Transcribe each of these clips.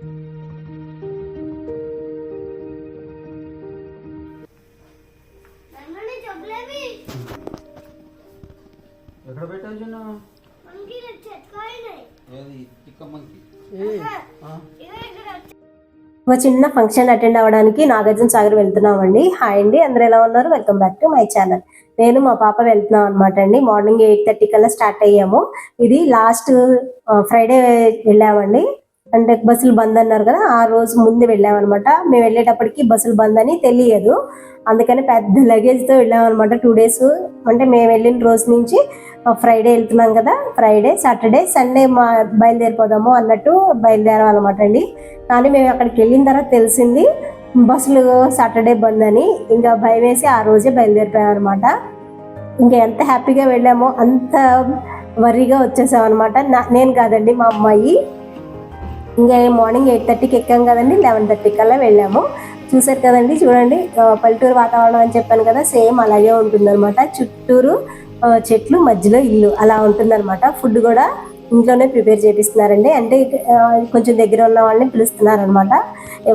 ఎక్కడ పెట్టావు చిన్న ఒక చిన్న ఫంక్షన్ అటెండ్ అవ్వడానికి నాగార్జున సాగర్ వెళ్తున్నామండి. హాయ్ అండి. అందరు ఎలా ఉన్నారు? Welcome back to my channel. నేను మా పాప వెళ్తున్నాం అనమాట అండి. మార్నింగ్ ఎయిట్ థర్టీ కల్లా స్టార్ట్ అయ్యాము. ఇది లాస్ట్ ఫ్రైడే వెళ్ళామండి. అంటే బస్సులు బంద్ అన్నారు కదా ఆ రోజు ముందు వెళ్ళామన్నమాట. మేము వెళ్ళేటప్పటికి బస్సులు బంద్ అని తెలియదు. అందుకని పెద్ద లగేజ్తో వెళ్ళామన్నమాట టూ డేస్ అంటే మేము వెళ్ళిన రోజు నుంచి ఫ్రైడే వెళ్తున్నాం కదా ఫ్రైడే సాటర్డే సండే మా బయలుదేరిపోదాము అన్నట్టు బయలుదేరాం అనమాట అండి. కానీ మేము అక్కడికి వెళ్ళిన తర్వాత తెలిసింది బస్సులు సాటర్డే బంద్ అని. ఇంకా భయం వేసి ఆ రోజే బయలుదేరిపోయాం అనమాట ఇంకా ఎంత హ్యాపీగా వెళ్ళామో అంత వర్రీగా వచ్చేసామన్నమాట. నా నేను కాదండి మా అమ్మాయి. ఇంకా మార్నింగ్ ఎయిట్ థర్టీకి ఎక్కాం కదండి లెవెన్ థర్టీ కల్లా వెళ్ళాము. చూసారు కదండి చూడండి పల్లెటూరు వాతావరణం అని చెప్పాను కదా సేమ్ అలాగే ఉంటుందన్నమాట. చుట్టూరు చెట్లు మధ్యలో ఇల్లు అలా ఉంటుందన్నమాట. ఫుడ్ కూడా ఇంట్లోనే ప్రిపేర్ చేపిస్తున్నారండి. అంటే కొంచెం దగ్గర ఉన్న వాళ్ళని పిలుస్తున్నారు అనమాట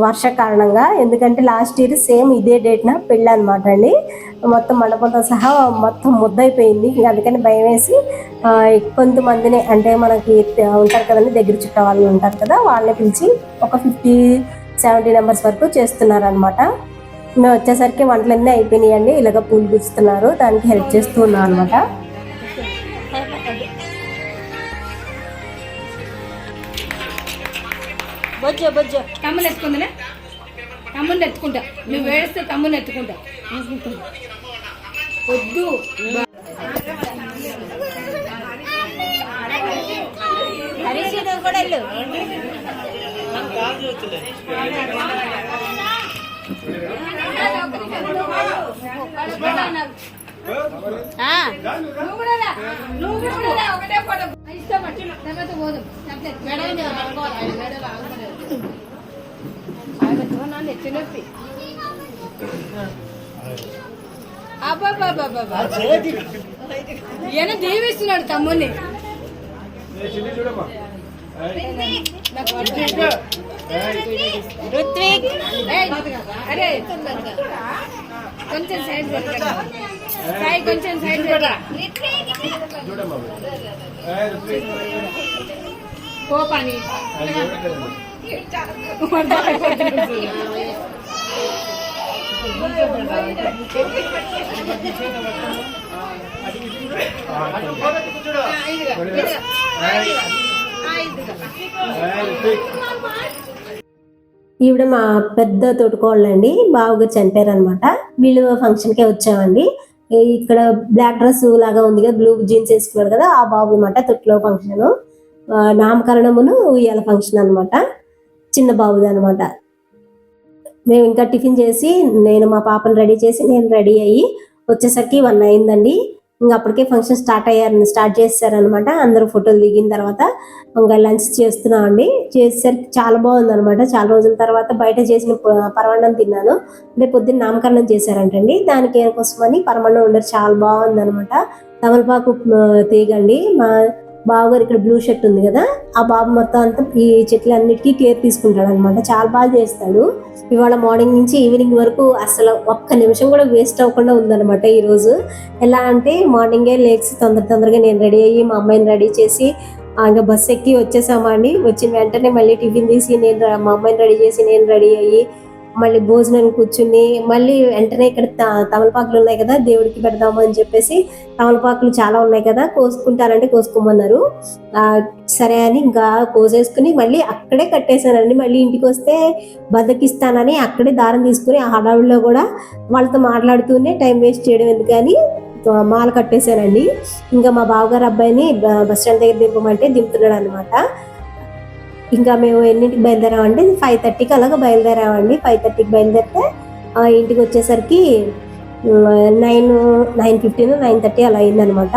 వర్ష కారణంగా. ఎందుకంటే లాస్ట్ ఇయర్ సేమ్ ఇదే డేట్న పెళ్ళి అనమాట అండి. మొత్తం మండపంతో సహా మొత్తం ముద్దయిపోయింది. ఇంకా అందుకని భయం వేసి కొంతమందిని అంటే మనకి ఉంటారు కదండి దగ్గర చుట్ట వాళ్ళు ఉంటారు కదా వాళ్ళని పిలిచి ఒక ఫిఫ్టీ సెవెంటీ నెంబర్స్ వరకు చేస్తున్నారు అనమాట మేము వచ్చేసరికి వంటలన్నీ అయిపోయినాయండి. ఇలాగ పూలు గుచ్చుతున్నారు దానికి హెల్ప్ చేస్తూ ఉన్నాం అనమాట బొజ్జో బొజ్జో. తమ్ముని ఎత్తుకుందిలే తమ్ముని ఎత్తుకుంటా. నువ్వు వేస్తే తమ్ముని ఎత్తుకుంటా. వద్దు. హరీష్ నువ్వు కూడా వెళ్ళు నువ్వు కూడా. నువ్వు. ఒకటే ఫోటో తర్వాత పోదాం. ఆయన నొప్పి. ఈయన దీవిస్తున్నాడు తమ్ముని ఏయ్, అరే కొంచెం సైడ్ పెట్టరా సాయి కొంచెం సైడ్ పెట్టరా పో పని ఈవిడ మా పెద్ద తోటికోళ్ళండి. బావగారు చనిపోయారు అనమాట వీళ్ళు ఫంక్షన్కే వచ్చామండి. ఇక్కడ బ్లాక్ డ్రెస్ లాగా ఉంది కదా బ్లూ జీన్స్ వేసుకున్నాడు కదా ఆ బాబు అనమాట తొట్టిలో ఫంక్షన్. నామకరణమును ఉయ్యాల ఫంక్షన్ అనమాట చిన్న బాబుది అనమాట మేము ఇంకా టిఫిన్ చేసి నేను మా పాపను రెడీ చేసి నేను రెడీ అయ్యి వచ్చేసరికి వన్ అయిందండి. ఇంకా అప్పటికే ఫంక్షన్ స్టార్ట్ అయ్యారు స్టార్ట్ చేశారనమాట అందరూ ఫోటోలు దిగిన తర్వాత ఇంకా లంచ్ చేస్తున్నామండి చేసేసరికి చాలా బాగుంది అనమాట చాలా రోజుల తర్వాత బయట చేసిన పరమాన్నం తిన్నాను. అంటే పొద్దున్న నామకరణం చేశారంటండి. దానికి కోసమని పరమాన్నం ఉండరు. చాలా బాగుంది అనమాట తమలపాకు తీగండి. మా బావగారు ఇక్కడ బ్లూ షర్ట్ ఉంది కదా. ఆ బాబు మొత్తం అంతా ఈ చెట్లన్నిటికీ కేర్ తీసుకుంటాడు అనమాట చాలా బాగా చేస్తాడు. ఇవాళ మార్నింగ్ నుంచి ఈవినింగ్ వరకు అసలు ఒక్క నిమిషం కూడా వేస్ట్ అవ్వకుండా ఉందన్నమాట ఈరోజు ఎలా అంటే మార్నింగే లేచి తొందర తొందరగా నేను రెడీ అయ్యి మా అమ్మాయిని రెడీ చేసి ఆ, ఇంకా బస్ ఎక్కి వచ్చేసామని వచ్చిన వెంటనే మళ్ళీ టిఫిన్ తీసి నేను మా అమ్మాయిని రెడీ చేసి నేను రెడీ అయ్యి మళ్ళీ భోజనం కూర్చుని మళ్ళీ వెంటనే ఇక్కడ త- తమలపాకులు ఉన్నాయి కదా దేవుడికి పెడదాము అని చెప్పేసి తమలపాకులు చాలా ఉన్నాయి కదా కోసుకుంటారంటే కోసుకోమన్నారు. సరే అని ఇంకా కోసేసుకుని మళ్ళీ అక్కడే కట్టేశానండి. మళ్ళీ ఇంటికి వస్తే బద్దకిస్తానని అక్కడే దారం తీసుకుని ఆ హడావిడిలో కూడా వాళ్ళతో మాట్లాడుతూనే టైం వేస్ట్ చేయడం ఎందుకని మాల కట్టేశానండి. ఇంకా మా బావగారు అబ్బాయిని బస్ స్టాండ్ దగ్గర దింపమంటే దింపుతున్నాడు అనమాట ఇంకా మేము ఎన్నింటికి బయలుదేరామంటే ఫైవ్ థర్టీకి అలాగా బయలుదేరామండి. ఫైవ్ థర్టీకి బయలుదేరితే ఆ, ఇంటికి వచ్చేసరికి nine nine fifteen nine thirty అలా అయిందనమాట.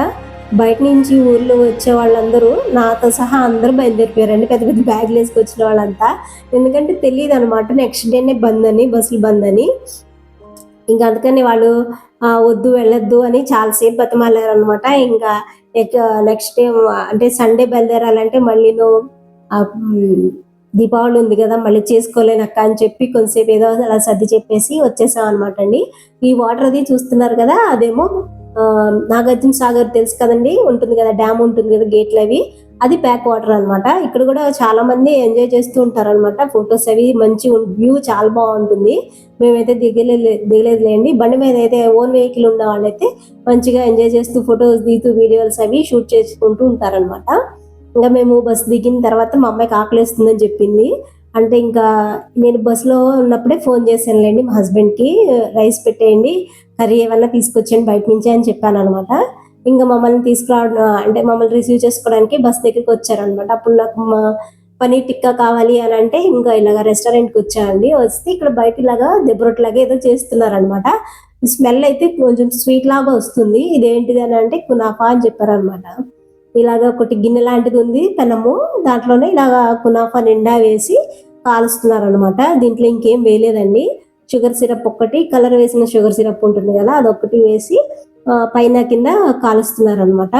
బయట నుంచి ఊర్లో వచ్చే వాళ్ళందరూ నాతో సహా అందరూ బయలుదేరిపోయారండి. పెద్ద పెద్ద బ్యాగ్లు వేసుకొచ్చిన వాళ్ళంతా. ఎందుకంటే తెలియదు అనమాట నెక్స్ట్ డేనే బంద్ అని బస్సులు బంద్ అని. ఇంకా అందుకని వాళ్ళు వద్దు వెళ్ళొద్దు అని చాలాసేపు బతమాలారు అనమాట ఇంకా నెక్స్ట్ డే అంటే సండే బయలుదేరాలంటే మళ్ళీ దీపావళి ఉంది కదా మళ్ళీ చేసుకోలేనక్క అని చెప్పి కొంతసేపు ఏదో అలా సర్ది చెప్పేసి వచ్చేసాం అనమాట అండి. ఈ వాటర్ అది చూస్తున్నారు కదా అదేమో ఆ, నాగార్జున సాగర్ తెలుసు కదండి ఉంటుంది కదా డ్యామ్ ఉంటుంది కదా గేట్లు అవి. అది ప్యాక్ వాటర్ అన్నమాట. ఇక్కడ కూడా చాలా మంది ఎంజాయ్ చేస్తూ ఉంటారు అనమాట ఫొటోస్ అవి మంచి వ్యూ చాలా బాగుంటుంది. మేమైతే దిగలేదు దిగలేదులేండి బండి మీద అయితే ఓన్ వెహికల్ ఉన్న వాళ్ళైతే మంచిగా ఎంజాయ్ చేస్తూ ఫొటోస్ దిగుతూ వీడియోస్ అవి షూట్ చేసుకుంటూ ఉంటారనమాట ఇంకా మేము బస్ దిగిన తర్వాత మా అమ్మాయికి ఆకలిస్తుందని చెప్పింది. అంటే ఇంకా నేను బస్సులో ఉన్నప్పుడే ఫోన్ చేశానులేండి మా హస్బెండ్కి రైస్ పెట్టేయండి కర్రీ ఏమన్నా తీసుకొచ్చేయండి బయట నుంచి అని చెప్పాను అనమాట ఇంకా మమ్మల్ని తీసుకురావడం అంటే మమ్మల్ని రిసీవ్ చేసుకోవడానికి బస్ దగ్గరికి వచ్చారనమాట అప్పుడు నాకు మా పనీర్ టిక్కా కావాలి అని అంటే ఇంకా ఇలాగ రెస్టారెంట్కి వచ్చాయండి వస్తే ఇక్కడ బయట ఇలాగా దెబ్బరొట్లాగా ఏదో చేస్తున్నారనమాట స్మెల్ అయితే కొంచెం స్వీట్ లాగా వస్తుంది. ఇదేంటిది అని అంటే కునాఫా అని చెప్పారనమాట ఇలాగ ఒకటి గిన్నె లాంటిది ఉంది పెనము. దాంట్లోనే ఇలాగ కునాఫా నిండా వేసి కాలుస్తున్నారనమాట దీంట్లో ఇంకేం వేయలేదండి. షుగర్ సిరప్ ఒక్కటి కలర్ వేసిన షుగర్ సిరప్ ఉంటుంది కదా అదొక్కటి వేసి పైన కింద కాలుస్తున్నారు అనమాట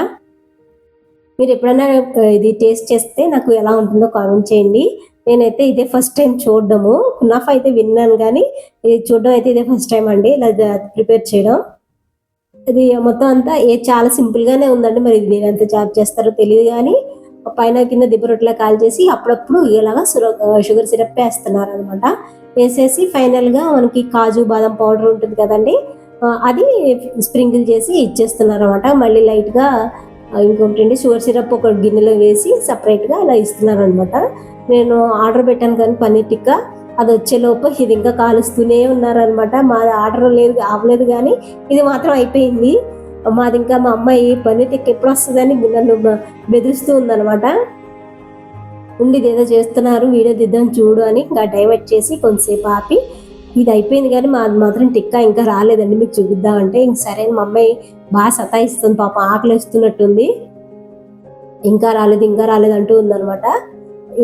మీరు ఎప్పుడైనా ఇది టేస్ట్ చేస్తే నాకు ఎలా ఉంటుందో కామెంట్ చేయండి. నేనైతే ఇదే ఫస్ట్ టైం చూడడము. కునాఫా అయితే విన్నాను కానీ ఇది చూడడం అయితే ఇదే ఫస్ట్ టైం అండి. ఇలా ప్రిపేర్ చేయడం. ఇది మొత్తం అంతా ఏ చాలా సింపుల్ గానే ఉందండి. మరి ఇది నేను ఎంత చార్జ్ చేస్తారో తెలియదు కానీ పైన కింద దిబ్బరొట్లా కాల్ చేసి అప్పుడప్పుడు ఇలాగా షుగర్ సిరప్ వేస్తున్నారు అనమాట వేసేసి ఫైనల్గా మనకి కాజు బాదం పౌడర్ ఉంటుంది కదండి. అది స్ప్రింకిల్ చేసి ఇచ్చేస్తున్నారు అనమాట మళ్ళీ లైట్గా ఇంకొకటి అండి షుగర్ సిరప్ ఒక గిన్నెలో వేసి సపరేట్గా అలా ఇస్తున్నారు అనమాట నేను ఆర్డర్ పెట్టాను కానీ పన్నీర్ టిక్కా. అది వచ్చే లోపు ఇది ఇంకా కాలుస్తూనే ఉన్నారనమాట మాది ఆర్డర్ లేదు అవ్వలేదు కానీ ఇది మాత్రం అయిపోయింది. మాది ఇంకా మా అమ్మాయి పని టిక్కా ఎప్పుడు వస్తుందని నన్ను బెదిరిస్తూ ఉందనమాట ఉండి ఏదో చేస్తున్నారు వీడియో దిద్దాం చూడు అని ఇంకా డైవర్ట్ చేసి కొంతసేపు ఆపి ఇది అయిపోయింది కానీ మాది మాత్రం టిక్కా ఇంకా రాలేదండి మీకు చూపిద్దామంటే. ఇంక సరే మా అమ్మాయి బాగా సతాయిస్తుంది పాప ఆకలి వేస్తున్నట్టుంది ఇంకా రాలేదు ఇంకా రాలేదు అంటూ ఉందనమాట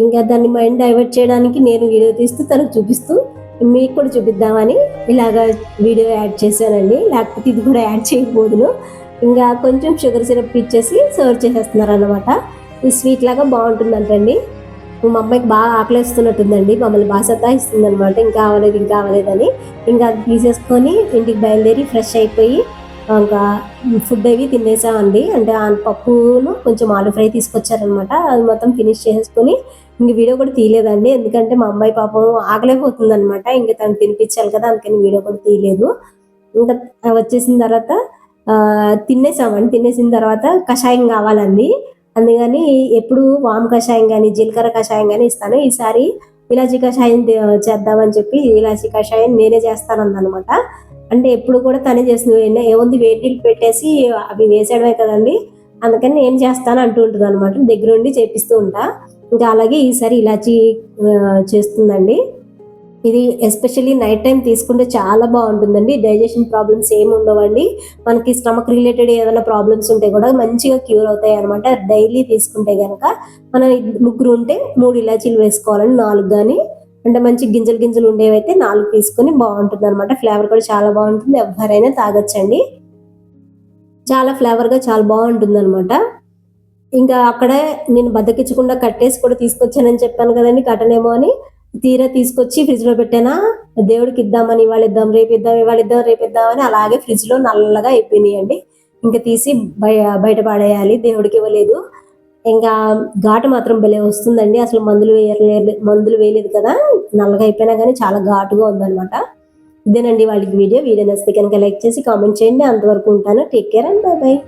ఇంకా దాన్ని మైండ్ డైవర్ట్ చేయడానికి నేను వీడియో తీస్తూ తనకు చూపిస్తూ మీకు కూడా చూపిద్దామని ఇలాగా వీడియో యాడ్ చేశానండి. లేకపోతే ఇది కూడా యాడ్ చేయకపోదును ఇంకా కొంచెం షుగర్ సిరప్ ఇచ్చేసి సర్వ్ చేసేస్తున్నారు అనమాట ఈ స్వీట్ లాగా బాగుంటుందంటండి. మా అమ్మాయికి బాగా ఆకలిస్తున్నట్టుందండి. మమ్మల్ని బాగా సతాయిస్తుంది అనమాట ఇంకా అవ్వలేదు ఇంకా అవ్వలేదని ఇంకా అది తీసేసుకొని ఇంటికి బయలుదేరి ఫ్రెష్ అయిపోయి ఇంకా ఫుడ్ అవి తినేసామండి. అంటే ఆ పప్పును కొంచెం ఆలు ఫ్రై తీసుకొచ్చారనమాట అది మొత్తం ఫినిష్ చేసేసుకొని ఇంక వీడియో కూడా తీయలేదండి. ఎందుకంటే మా అమ్మాయి పాపం ఆగలేకపోతుంది అనమాట ఇంకా తను తినిపించాలి కదా అందుకని వీడియో కూడా తీయలేదు. ఇంకా వచ్చేసిన తర్వాత తినేసామండి. తినేసిన తర్వాత కషాయం కావాలండి. అందుకని ఎప్పుడు వామ్ కషాయం కానీ జీలకర్ర కషాయం కానీ ఇస్తాను. ఈసారి ఇలాచీ కషాయం చేద్దామని చెప్పి ఇలాచీ కషాయం నేనే చేస్తానన్నమాట. అంటే ఎప్పుడు కూడా తనే చేస్తుంది. ఏముంది వేడి పెట్టేసి అవి వేసేయడమే కదండి. అందుకని నేను చేస్తాను అంటూ ఉంటుంది అనమాట దగ్గరుండి చేపిస్తూ ఉంటా. ఇంకా అలాగే ఈసారి ఇలాచీ చేస్తుందండి. ఇది ఎస్పెషల్లీ నైట్ టైం తీసుకుంటే చాలా బాగుంటుందండి. డైజెషన్ ప్రాబ్లమ్స్ ఏమి ఉండవండి. మనకి స్టమక్ రిలేటెడ్ ఏదైనా ప్రాబ్లమ్స్ ఉంటే కూడా మంచిగా క్యూర్ అవుతాయి అనమాట డైలీ తీసుకుంటే కనుక మనం ముగ్గురు ఉంటే మూడు ఇలాచీలు వేసుకోవాలండి నాలుగు కానీ అంటే మంచి గింజలు గింజలు ఉండేవైతే నాలుగు తీసుకొని బాగుంటుంది అనమాట ఫ్లేవర్ కూడా చాలా బాగుంటుంది. ఎవరైనా తాగొచ్చండి. చాలా ఫ్లేవర్గా చాలా బాగుంటుంది అనమాట ఇంకా అక్కడే నేను బద్దకిచ్చకుండా కట్టేసి కూడా తీసుకొచ్చానని చెప్పాను కదండి కట్టనేమో అని. తీరా తీసుకొచ్చి ఫ్రిడ్జ్లో పెట్టానా దేవుడికి ఇద్దామని ఇవాళ ఇద్దాం రేపు ఇద్దాం ఇవాళ ఇద్దాం రేపు ఇద్దాం అని అలాగే ఫ్రిడ్జ్లో నల్లగా అయిపోయినాయండి. ఇంకా తీసి బయ బయట పడేయాలి దేవుడికి ఇవ్వలేదు. ఇంకా ఘాటు మాత్రం భలే వస్తుందండి అసలు మందులు వేయలేదు మందులు వేయలేదు కదా. నల్లగా అయిపోయినా కానీ చాలా ఘాటుగా ఉందన్నమాట. ఇదేనండి వాళ్ళకి వీడియో. వీడియో నచ్చితే కనుక లైక్ చేసి కామెంట్ చేయండి. అంతవరకు ఉంటాను. Take care and bye bye